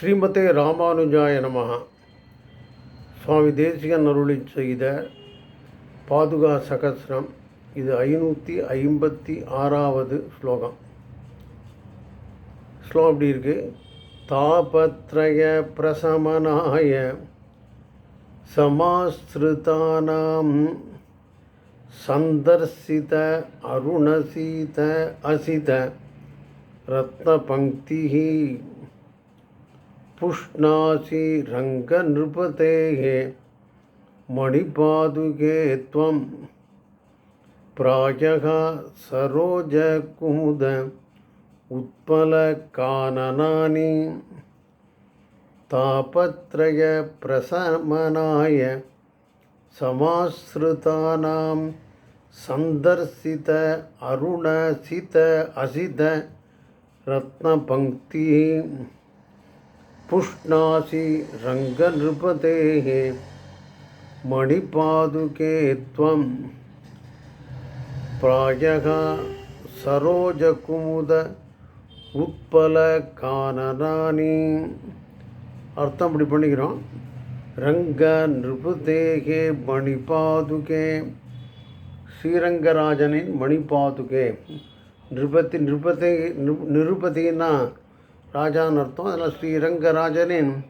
ஸ்ரீமதே ராமானுஜாய நமகா சுவாமி தேசிகன் அருளி செய்த பாதுகா சகசிரம் இது ஐநூற்றி ஐம்பத்தி ஆறாவது ஸ்லோகம். ஸ்லோகம் அப்படி இருக்கு? தாபத்ரய பிரசமனாய சமாஸ்ருதானாம் சந்தர்சித அருணசீத அசித ரத்ன பங்கிஹி पुष्णासि रङ्गनृपतेः मणिपादुके त्वं प्रायः सरोजकुमुद उत्पलकाननानि तापत्रयप्रशमनाय समाश्रितानां सन्दर्शित अरुणसित असित रत्नपङ्क्ति पुष्णासि रङ्गनृपतेः मणिपादुके त्वं प्रायः सरोजकुमुद உட்பலகானராணி அர்த்தம் இப்படி பண்ணிக்கிறோம் ரங்க நிருபதேகே மணிபாதுகே ஸ்ரீரங்கராஜனின் மணிபாதுகே நிருபத்தி நிருபதி நிருபதினா ராஜான்னு அர்த்தம் அதில் ஸ்ரீரங்கராஜனின்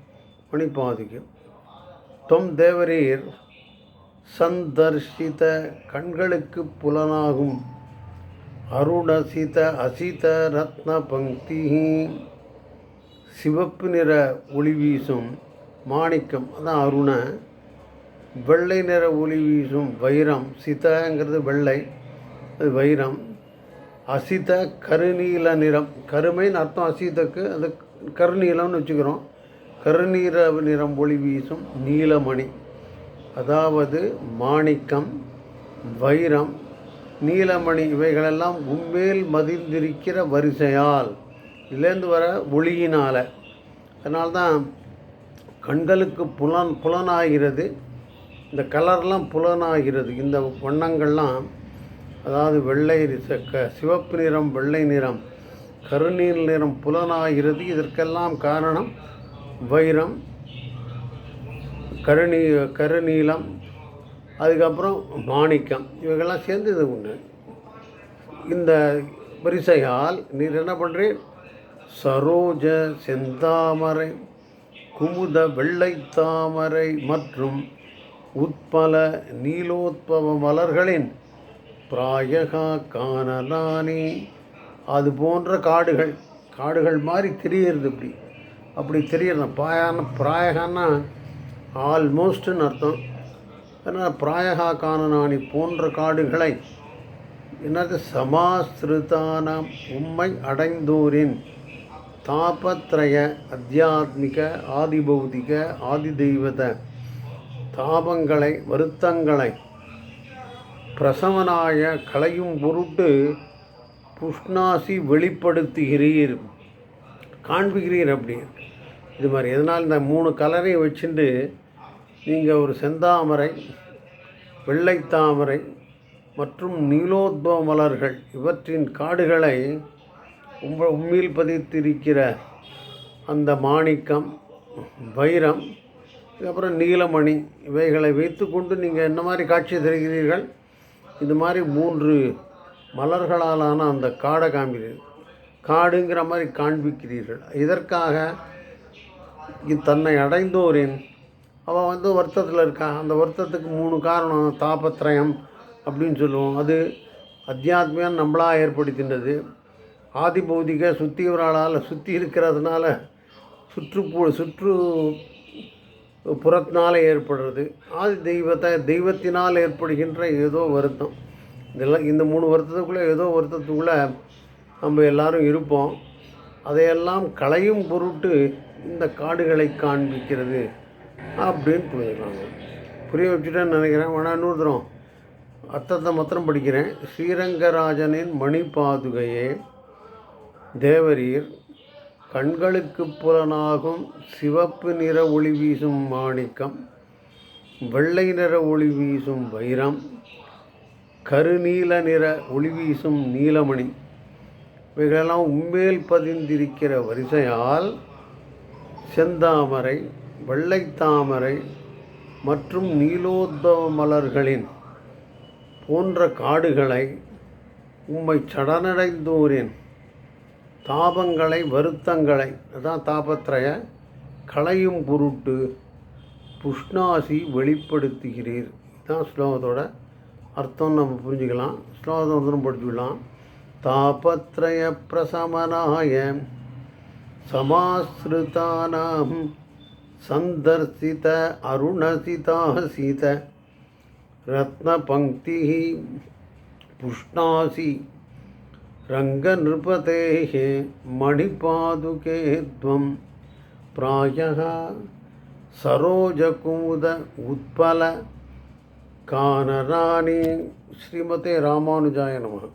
மணிப்பாதிக்கும் தொம் தேவரீர் சந்தர்ஷித கண்களுக்கு புலனாகும். அருணசித அசித ரத்ன பங்கி சிவப்பு நிற ஒளி வீசும் மாணிக்கம். அதான் அருண. வெள்ளை நிற ஒளி வீசும் வைரம். சிதங்கிறது வெள்ளை அது வைரம். அசித கருநீல நிறம். கருமைன்னு அர்த்தம் அசிதக்கு அது கருநீலம்னு வச்சுக்கிறோம். கருநீல நிறம் ஒளி வீசும் நீலமணி. அதாவது மாணிக்கம் வைரம் நீலமணி இவைகளெல்லாம் உண்மையில் மதிந்திருக்கிற வரிசையால் இதுலேருந்து வர ஒளியினால். அதனால்தான் கண்களுக்கு புலன் புலனாகிறது. இந்த கலர்லாம் புலனாகிறது. இந்த வண்ணங்கள்லாம் அதாவது வெள்ளை க சிவப்பு நிறம் வெள்ளை நிறம் கருநீர் நிறம் புலனாகிறது. இதற்கெல்லாம் காரணம் வைரம் கருநீ கருநீலம் அதுக்கப்புறம் மாணிக்கம். இவைகள்லாம் சேர்ந்து இது ஒன்று இந்த வரிசையால் நீர் என்ன பண்ணுறேன் சரோஜ செந்தாமரை குமுத வெள்ளை தாமரை மற்றும் உட்பல நீலோத்பவ மலர்களின் பிராயகா காணலானி. அது போன்ற காடுகள் காடுகள் மாதிரி தெரியறது இப்படி. அப்படி தெரியறது பாயான பிராயகான்னா ஆல்மோஸ்ட்டுன்னு அர்த்தம். அதனால் பிராயகா காணனானி போன்ற காடுகளை என்னது சமாஸ்திருதான உம்மை அடைந்தோரின் தாபத்ரய அத்தியாத்மிக ஆதிபௌதிக ஆதிதெய்வத தாபங்களை வருத்தங்களை பிரசவனாய களையும் பொருட்டு புஷ்ணாசி வெளிப்படுத்துகிறீர். காண்பிக்கிறீர் அப்படி. இது மாதிரி எதனால் இந்த மூணு கலரையும் வச்சுட்டு நீங்கள் ஒரு செந்தாமரை வெள்ளைத்தாமரை மற்றும் நீலோத்வ மலர்கள் இவற்றின் காடுகளை உம்ப உண்மையில் பதித்திருக்கிற அந்த மாணிக்கம் வைரம் அப்புறம் நீலமணி இவைகளை வைத்துக்கொண்டு நீங்கள் என்ன மாதிரி காட்சி தருகிறீர்கள்? இது மாதிரி மூன்று மலர்களாலான அந்த காடை காண்பிக்கிறீர்கள் காடுங்கிற மாதிரி காண்பிக்கிறீர்கள். இதற்காக தன்னை அடைந்தோரின் அவள் வந்து வருத்தத்தில் இருக்கா? அந்த வருத்தத்துக்கு மூணு காரணம் தாபத்திரயம் அப்படின்னு சொல்லுவோம். அது அத்தியாத்மியம் நம்மளாக ஏற்படுத்தினது ஆதி பௌதிக சுற்றி இருக்கிறதுனால சுற்றுப்பு சுற்று புறத்தினால் ஏற்படுறது. ஆதி தெய்வத்தை தெய்வத்தினால் ஏற்படுகின்ற ஏதோ வருத்தம். இதெல்லாம் இந்த மூணு வருத்தத்துக்குள்ளே ஏதோ வருத்தத்துக்குள்ளே நம்ம எல்லாரும் இருப்போம். அதையெல்லாம் களையும் பொருட்டு இந்த காடுகளை காண்பிக்கிறது அப்படின்னு புரிஞ்சுக்கிறாங்க புரிய வச்சுட்டேன்னு நினைக்கிறேன். வேணா இன்னொரு தரம். அர்த்தத்தை மாத்திரம் படிக்கிறேன். ஸ்ரீரங்கராஜனின் மணி பாதுகையே தேவரீர் கண்களுக்கு புலனாகும் சிவப்பு நிற ஒளி வீசும் மாணிக்கம் வெள்ளை நிற ஒளி வீசும் வைரம் கருநீல நிற ஒளி வீசும் நீலமணி. இவைகளெல்லாம் உண்மையில் பதிந்திருக்கிற வரிசையால் செந்தாமரை வெள்ளைத்தாமரை மற்றும் நீலோத்பவ மலர்களின் போன்ற காடுகளை உம்மை சடனடைந்தோரின் தாபங்களை வருத்தங்களை அதான் தாபத்திரைய களையும் பொருட்டு புஷ்ணாசி வெளிப்படுத்துகிறீர். இதுதான் ஸ்லோகத்தோட அர்த்தம். நம்ம புரிஞ்சுக்கலாம். ஸ்லோகத்தை படிச்சுக்கலாம். தாபத்ரய பிரசமனாய சமாஸ்ருதானாம் சந்தர்சித அருணசிதாசித ரத்னபங்கி புஷ்ணாசி रङ्गनृपतेः मणिपादुके त्वं प्रायः सरोजकुमुद उत्पल कानराणि श्रीमते रामानुजाय नमः